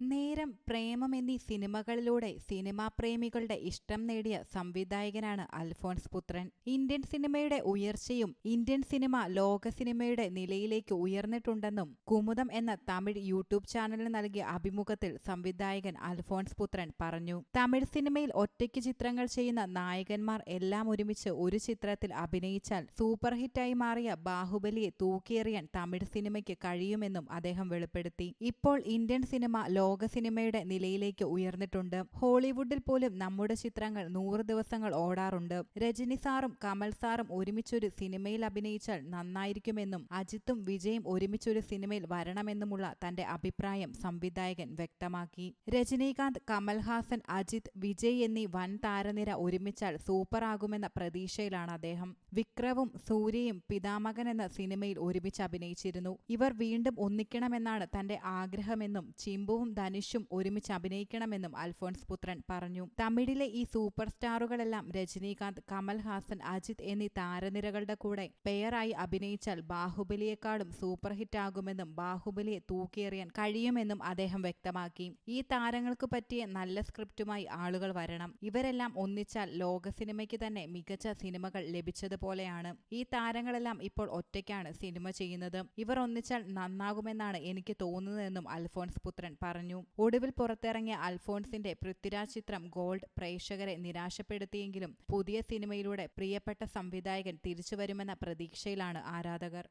നേരം പ്രേമം എന്നീ സിനിമകളിലൂടെ സിനിമാ പ്രേമികളുടെ ഇഷ്ടം നേടിയ സംവിധായകനാണ് അൽഫോൺസ് പുത്രൻ. ഇന്ത്യൻ സിനിമയുടെ ഉയർച്ചയും ഇന്ത്യൻ സിനിമ ലോക സിനിമയുടെ നിലയിലേക്ക് ഉയർന്നിട്ടുണ്ടെന്നും കുമുദം എന്ന തമിഴ് യൂട്യൂബ് ചാനലിന് നൽകിയ അഭിമുഖത്തിൽ സംവിധായകൻ അൽഫോൺസ് പുത്രൻ പറഞ്ഞു. തമിഴ് സിനിമയിൽ ഒറ്റയ്ക്ക് ചിത്രങ്ങൾ ചെയ്യുന്ന നായകന്മാർ എല്ലാം ഒരുമിച്ച് ഒരു ചിത്രത്തിൽ അഭിനയിച്ചാൽ സൂപ്പർ ഹിറ്റായി മാറിയ ബാഹുബലിയെ തൂക്കിയെറിയാൻ തമിഴ് സിനിമയ്ക്ക് കഴിയുമെന്നും അദ്ദേഹം വെളിപ്പെടുത്തി. ഇപ്പോൾ ഇന്ത്യൻ സിനിമ ലോക സിനിമയുടെ നിലയിലേക്ക് ഉയർന്നിട്ടുണ്ട്. ഹോളിവുഡിൽ പോലും നമ്മുടെ ചിത്രങ്ങൾ നൂറ് ദിവസങ്ങൾ ഓടാറുണ്ട്. രജനി സാറും കമൽ സാറും ഒരുമിച്ചൊരു സിനിമയിൽ അഭിനയിച്ചാൽ നന്നായിരിക്കുമെന്നും അജിത്തും വിജയും ഒരുമിച്ചൊരു സിനിമയിൽ വരണമെന്നുമുള്ള തന്റെ അഭിപ്രായം സംവിധായകൻ വ്യക്തമാക്കി. രജനീകാന്ത് കമൽഹാസൻ അജിത് വിജയ് എന്നീ വൻ താരനിര ഒരുമിച്ചാൽ സൂപ്പറാകുമെന്ന പ്രതീക്ഷയിലാണ് അദ്ദേഹം. വിക്രവും സൂര്യയും പിതാമകൻ എന്ന സിനിമയിൽ ഒരുമിച്ച് അഭിനയിച്ചിരുന്നു. ഇവർ വീണ്ടും ഒന്നിക്കണമെന്നാണ് തന്റെ ആഗ്രഹമെന്നും ചിമ്പുവും ധനുഷും ഒരുമിച്ച് അഭിനയിക്കണമെന്നും അൽഫോൺസ് പുത്രൻ പറഞ്ഞു. തമിഴിലെ ഈ സൂപ്പർ സ്റ്റാറുകളെല്ലാം രജനീകാന്ത് കമൽഹാസൻ അജിത് എന്നീ താരനിരകളുടെ കൂടെ പെയറായി അഭിനയിച്ചാൽ ബാഹുബലിയെക്കാളും സൂപ്പർ ഹിറ്റ് ആകുമെന്നും ബാഹുബലിയെ തൂക്കിയെറിയാൻ കഴിയുമെന്നും അദ്ദേഹം വ്യക്തമാക്കി. ഈ താരങ്ങൾക്ക് പറ്റിയ നല്ല സ്ക്രിപ്റ്റുമായി ആളുകൾ വരണം. ഇവരെല്ലാം ഒന്നിച്ചാൽ ലോക സിനിമയ്ക്ക് തന്നെ മികച്ച സിനിമകൾ ലഭിച്ചതുപോലെയാണ്. ഈ താരങ്ങളെല്ലാം ഇപ്പോൾ ഒറ്റയ്ക്കാണ് സിനിമ ചെയ്യുന്നത്. ഇവർ ഒന്നിച്ചാൽ നന്നാകുമെന്നാണ് എനിക്ക് തോന്നുന്നതെന്നും അൽഫോൺസ് പുത്രൻ പറഞ്ഞു. ഒടുവിൽ പുറത്തിറങ്ങിയ അൽഫോൺസിന്റെ പൃഥ്വിരാജ് ചിത്രം ഗോൾഡ് പ്രേക്ഷകരെ നിരാശപ്പെടുത്തിയെങ്കിലും പുതിയ സിനിമയിലൂടെ പ്രിയപ്പെട്ട സംവിധായകൻ തിരിച്ചുവരുമെന്ന പ്രതീക്ഷയിലാണ് ആരാധകർ.